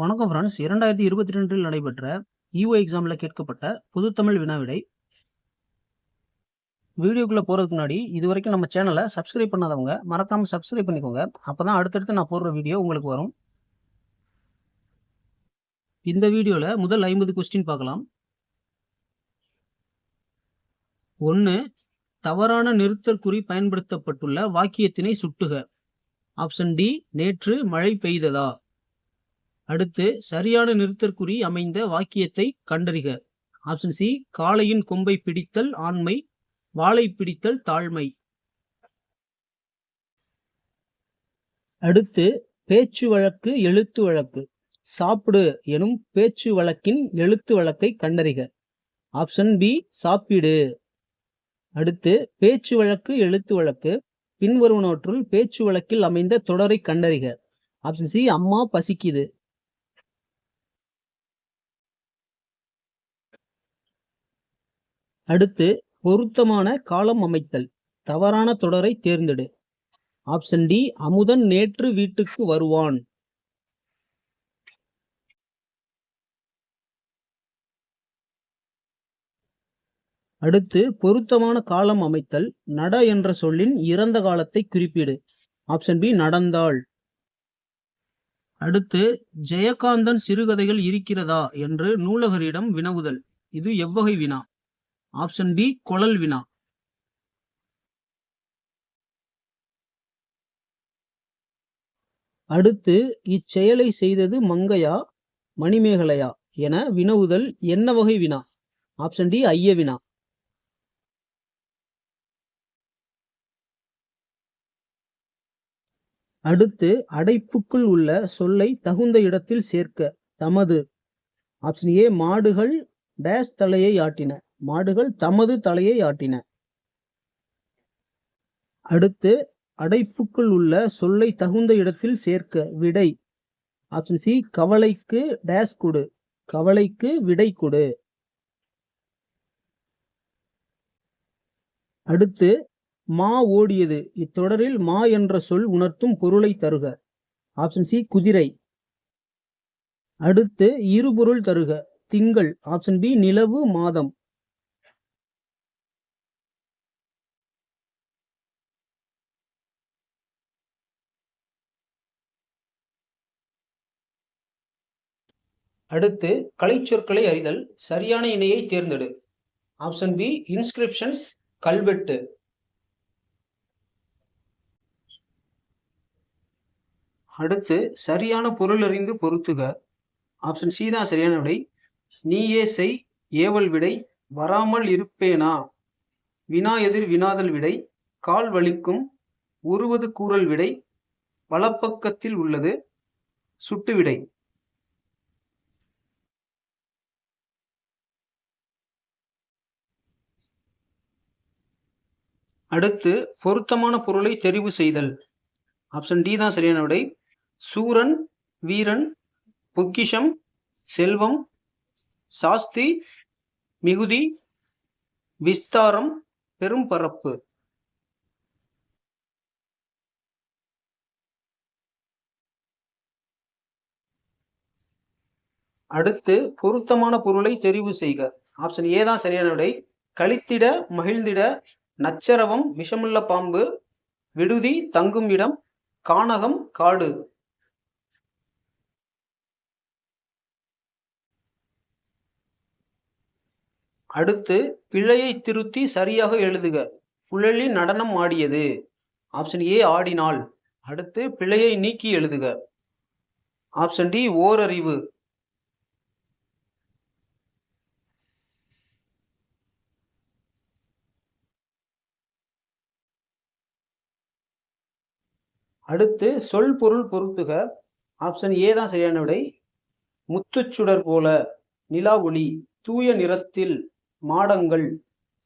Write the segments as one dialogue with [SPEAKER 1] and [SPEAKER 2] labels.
[SPEAKER 1] வணக்கம் ஃப்ரெண்ட்ஸ் இரண்டாயிரத்தி இருபத்தி ரெண்டில் நடைபெற்ற இஓ எக்ஸாமில் கேட்கப்பட்ட புதுத்தமிழ் வினாவிடை. வீடியோக்குள்ளே போகிறதுக்கு முன்னாடி இது வரைக்கும் நம்ம சேனலை சப்ஸ்கிரைப் பண்ணாதவங்க மறக்காமல் சப்ஸ்கிரைப் பண்ணிக்கோங்க. அப்போ தான் அடுத்தடுத்து நான் போடுற வீடியோ உங்களுக்கு வரும். இந்த வீடியோவில் முதல் ஐம்பது கொஸ்டின் பார்க்கலாம். ஒன்று தவறான நிறுத்தற்குறி பயன்படுத்தப்பட்டுள்ள வாக்கியத்தினை சுட்டுக. ஆப்ஷன் டி நேற்று மழை பெய்ததா? அடுத்து சரியான நிறுத்தற்குறி அமைந்த வாக்கியத்தை கண்டறிக. ஆப்ஷன் சி காளையின் கொம்பை பிடித்தல் ஆண்மை வாளை பிடித்தல் தாழ்மை. அடுத்து பேச்சு வழக்கு எழுத்து வழக்கு. சாப்பிடு எனும் பேச்சு வழக்கின் எழுத்து வழக்கை கண்டறிக. ஆப்ஷன் பி சாப்பிடு. அடுத்து பேச்சு வழக்கு எழுத்து வழக்கு. பின்வருவனவற்றுள் பேச்சு வழக்கில் அமைந்த தொடரை கண்டறிக. ஆப்ஷன் சி அம்மா பசிக்குது. அடுத்து பொருத்தமான காலம் அமைத்தல். தவறான தொடரை தேர்ந்தெடு. ஆப்ஷன் டி அமுதன் நேற்று வீட்டுக்கு வருவான். அடுத்து பொருத்தமான காலம் அமைத்தல் நட என்ற சொல்லின் இறந்த காலத்தை குறிப்பிடு. ஆப்ஷன் பி நடந்தாள். அடுத்து ஜெயகாந்தன் சிறுகதைகள் இருக்கிறதா என்று நூலகரிடம் வினவுதல். இது எவ்வகை வினா? ஆப்ஷன் பி குழல் வினா. அடுத்து இச்செயலை செய்தது மங்கையா மணிமேகலையா என வினவுதல் என்ன வகை வினா? ஆப்ஷன் டி ஐய வினா. அடுத்து அடைப்புக்குள் உள்ள சொல்லை தகுந்த இடத்தில் சேர்க்க தமது. ஆப்ஷன் ஏ மாடுகள் டேஸ் தலையை ஆட்டின. மாடுகள் தமது தலையை ஆட்டின. அடுத்து அடைப்புக்குள் உள்ள சொல்லை தகுந்த இடத்தில் சேர்க்க விடை. ஆப்ஷன் சி கவலைக்கு டேஸ் கொடு. கவலைக்கு விடை கொடு. அடுத்து மா ஓடியது. இத்தொடரில் மா என்ற சொல் உணர்த்தும் பொருளை தருக. ஆப்ஷன் சி குதிரை. அடுத்து இருபொருள் தருக. திங்கள். ஆப்ஷன் பி நிலவு மாதம். அடுத்து கலைச்சொற்களை அறிதல் சரியான இணையை தேர்ந்தெடு. ஆப்ஷன் பி இன்ஸ்கிரிப்ஷன்ஸ் கல்வெட்டு. அடுத்து சரியான பொருள் அறிந்து பொருத்துக. ஆப்ஷன் சி தான் சரியான விடை. நீயே செய் ஏவல் விடை. வராமல் இருப்பேனா? வினா எதிர் வினாதல் விடை. கால் வலிக்கும் உருவது கூறல் விடை. வலப்பக்கத்தில் உள்ளது சுட்டு விடை. அடுத்து பொருத்தமான பொருளை தெரிவு செய்தல். ஆப்ஷன் டி தான் சரியான விடை. சூரன் வீரன் பொக்கிஷம் செல்வம் சாஸ்தி மிகுதி விஸ்தாரம் பெரும் பரப்பு. அடுத்து பொருத்தமான பொருளை தெரிவு செய்க. ஆப்ஷன் ஏ தான் சரியான விடை. கழித்திட மகிழ்ந்திட நச்சரவம் விஷமுள்ள பாம்பு விடுதி தங்கும் இடம் கானகம் காடு. அடுத்து பிழையை திருத்தி சரியாக எழுதுக. புழலி நடனம் ஆடியது. ஆப்ஷன் ஏ ஆடினாள் அடுத்து பிழையை நீக்கி எழுதுக. ஆப்ஷன் டி ஓரறிவு. அடுத்து சொல் பொருள் பொருத்துக. ஆப்ஷன் ஏ தான் சரியான விடை. முத்துச்சுடர் போல நிலா ஒளி தூய நிறத்தில் மாடங்கள்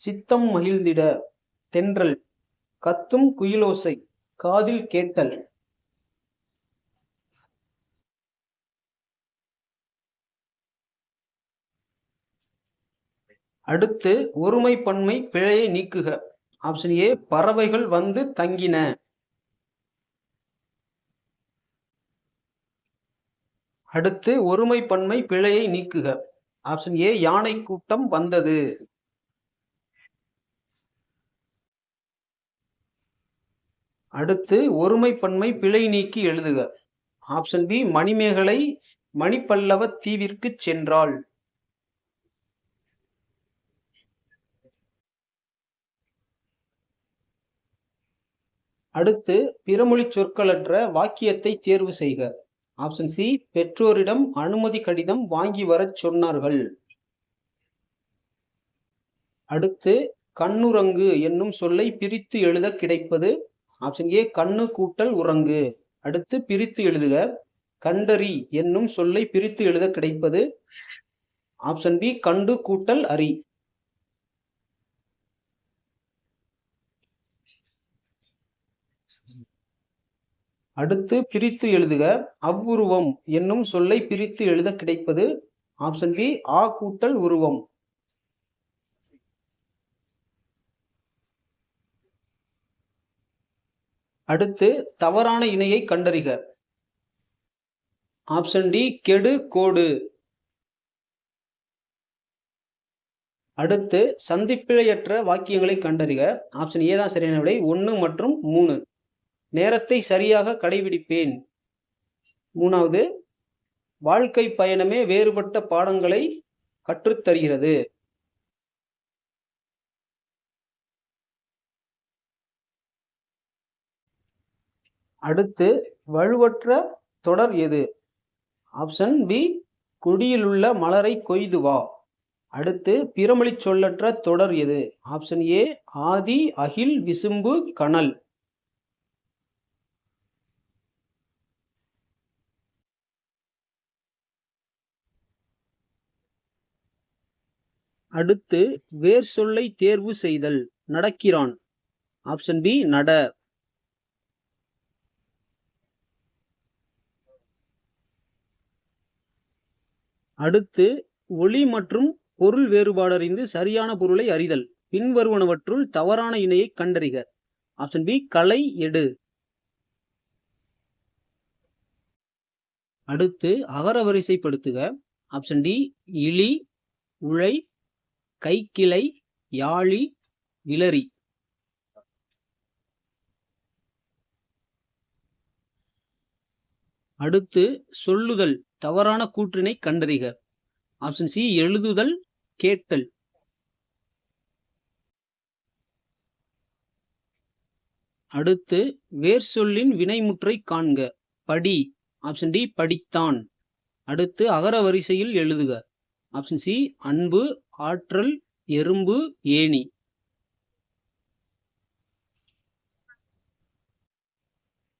[SPEAKER 1] சித்தம் மகிழ்ந்திட தென்றல் கத்தும் குயிலோசை காதில் கேட்டல். அடுத்து ஒருமை பன்மை பிழையை நீக்குக. ஆப்ஷன் ஏ பறவைகள் வந்து தங்கின. அடுத்து ஒருமை பன்மை பிழையை நீக்குக. ஆப்ஷன் ஏ யானை கூட்டம் வந்தது. அடுத்து ஒருமை பன்மை பிழை நீக்கி எழுதுக. ஆப்ஷன் பி மணிமேகலை மணிப்பல்லவ தீவிற்கு சென்றாள். அடுத்து பிறமொழி சொற்களற்ற வாக்கியத்தை தேர்வு செய்க. ஆப்ஷன் சி பெற்றோரிடம் அனுமதி கடிதம் வாங்கி வரச் சொன்னார்கள். அடுத்து கண்ணுரங்கு என்னும் சொல்லை பிரித்து எழுத கிடைப்பது. ஆப்ஷன் ஏ கண்ணு கூட்டல் உறங்கு. அடுத்து பிரித்து எழுதுக. கண்டறி என்னும் சொல்லை பிரித்து எழுத கிடைப்பது. ஆப்ஷன் பி கண்டு கூட்டல் அரி. அடுத்து பிரித்து எழுதுக. அவ்வுருவம் என்னும் சொல்லை பிரித்து எழுத கிடைப்பது ஆப்ஷன் பி ஆ கூட்டல் உருவம். அடுத்து தவறான இணையை கண்டறிக. ஆப்ஷன் டி கெடு கோடு. அடுத்து சந்திப்பிழையற்ற வாக்கியங்களை கண்டறிக. ஆப்ஷன் ஏ தான் சரியான விடை. ஒன்று மற்றும் மூணு. நேரத்தை சரியாக கடைபிடிப்பேன். மூணாவது வாழ்க்கை பயணமே வேறுபட்ட பாடங்களை கற்றுத்தருகிறது. அடுத்து வலுவற்ற தொடர் எது? ஆப்ஷன் பி குடியிலுள்ள மலரை கொய்து வா. அடுத்து பிறமொழி சொல்லற்ற தொடர் எது? ஆப்ஷன் ஏ ஆதி அகில் விசும்பு கனல். அடுத்து வேர் சொல்லை தேர்வு செய்தல் நடக்கிறான். ஆப்ஷன் பி நட. அடுத்து ஒளி மற்றும் பொருள் வேறுபாடறிந்து சரியான பொருளை அறிதல் பின்வருவனவற்றுள் தவறான இணையை கண்டறிக. ஆப்ஷன் பி கலை எடு. அடுத்து அகரவரிசைப்படுத்துக. ஆப்ஷன் டி இலி உழை கைக்கிளை யாழி இளறி. அடுத்து சொல்லுதல் தவறான கூற்றினை கண்டறிக. ஆப்ஷன் சி எழுதுதல் கேட்டல். அடுத்து வேர் சொல்லின் வினைமுற்றை காண்க. படி. ஆப்ஷன் டி படித்தான். அடுத்து அகர வரிசையில் எழுதுக. ஆப்ஷன் சி அன்பு ஆற்றல் எறும்பு ஏணி.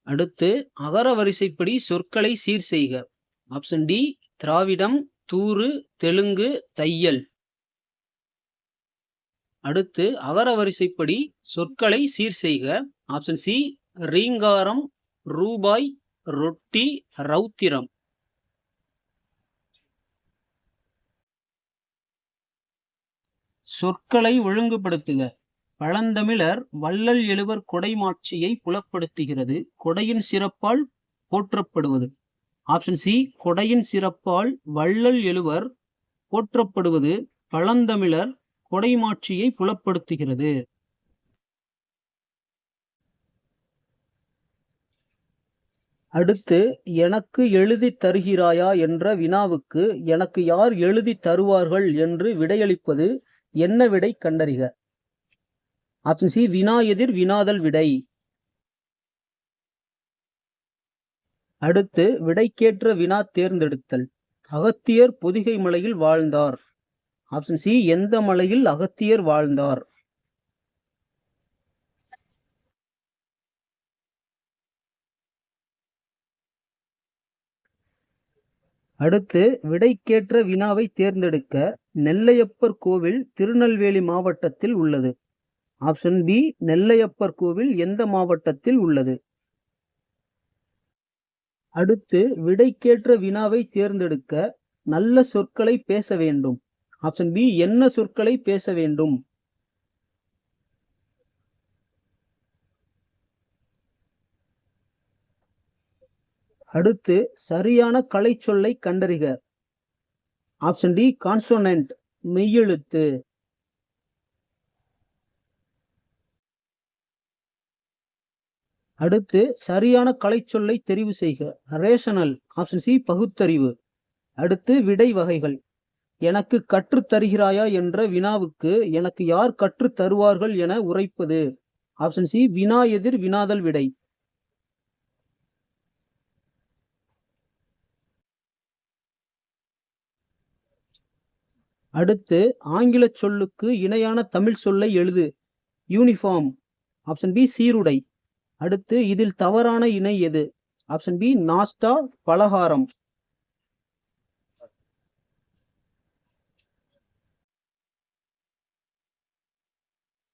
[SPEAKER 1] அடுத்து அகர வரிசைப்படி சொற்களை சீர் செய்க. ஆப்ஷன் டி திராவிடம் தூறு தெலுங்கு தையல். அடுத்து அகர வரிசைப்படி சொற்களை சீர் செய்க. ஆப்ஷன் சி ரீங்காரம் ரூபாய் ரொட்டி ரௌத்திரம். சொற்களை ஒழுங்குபடுத்துக. பழந்தமிழர் வள்ளல் எழுவர் கொடைமாட்சியை புலப்படுத்துகிறது. கொடையின் சிறப்பால் போற்றப்படுவது. ஆப்ஷன் சி கொடையின் சிறப்பால் வள்ளல் எழுவர் போற்றப்படுவது. பழந்தமிழர் கொடைமாட்சியை புலப்படுத்துகிறது. அடுத்து எனக்கு எழுதி தருகிறாயா என்ற வினாவுக்கு எனக்கு யார் எழுதி தருவார்கள் என்று விடையளிப்பது என்ன விடை கண்டறிக? ஆப்ஷன் சி வினா எதிர் வினாதல் விடை. அடுத்து விடைக்கேற்ற வினா தேர்ந்தெடுத்தல். அகத்தியர் பொதிகை மலையில் வாழ்ந்தார். ஆப்ஷன் சி எந்த மலையில் அகத்தியர் வாழ்ந்தார்? அடுத்து விடைக்கேற்ற வினாவை தேர்ந்தெடுக்க நெல்லையப்பர் கோவில் திருநெல்வேலி மாவட்டத்தில் உள்ளது. ஆப்ஷன் பி நெல்லையப்பர் கோவில் எந்த மாவட்டத்தில் உள்ளது? அடுத்து விடைக்கேற்ற வினாவை தேர்ந்தெடுக்க நல்ல சொற்களை பேச வேண்டும். ஆப்ஷன் பி என்ன சொற்களை பேச வேண்டும்? அடுத்து சரியான கலைச்சொல்லை கண்டறிக. ஆப்ஷன் டி கான்சோனன்ட் மெய்யெழுத்து. அடுத்து சரியான கலைச்சொல்லை தெரிவு செய்க. ரேஷனல் ஆப்ஷன் சி பகுத்தறிவு. அடுத்து விடை வகைகள். எனக்கு கற்றுத் தருகிறாயா என்ற வினாவுக்கு எனக்கு யார் கற்றுத் தருவார்கள் என உரைப்பது. ஆப்ஷன் சி வினா எதிர் வினாதல் விடை. அடுத்து ஆங்கிலச் சொல்லுக்கு இணையான தமிழ் சொல்லை எழுது. யூனிஃபார்ம். ஆப்ஷன் பி சீருடை. அடுத்து இதில் தவறான இணை எது? ஆப்ஷன் பி நாஸ்டா பலகாரம்.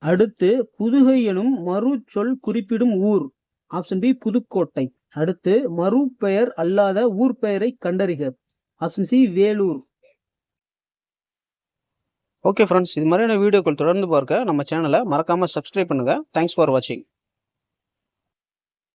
[SPEAKER 1] அடுத்து புதுகை எனும் மறு சொல் குறிப்பிடும் ஊர். Option B Pudukkottai. அடுத்து மறு பெயர் அல்லாத ஊர் பெயரை கண்டறிக. Option C Vellore. Okay friends இது மாதிரியான வீடியோக்கள் தொடர்ந்து பார்க்க நம்ம சேனலை மறக்காமல் சப்ஸ்கிரைப் பண்ணுங்கள் தேங்க்ஸ் ஃபார் வாட்சிங்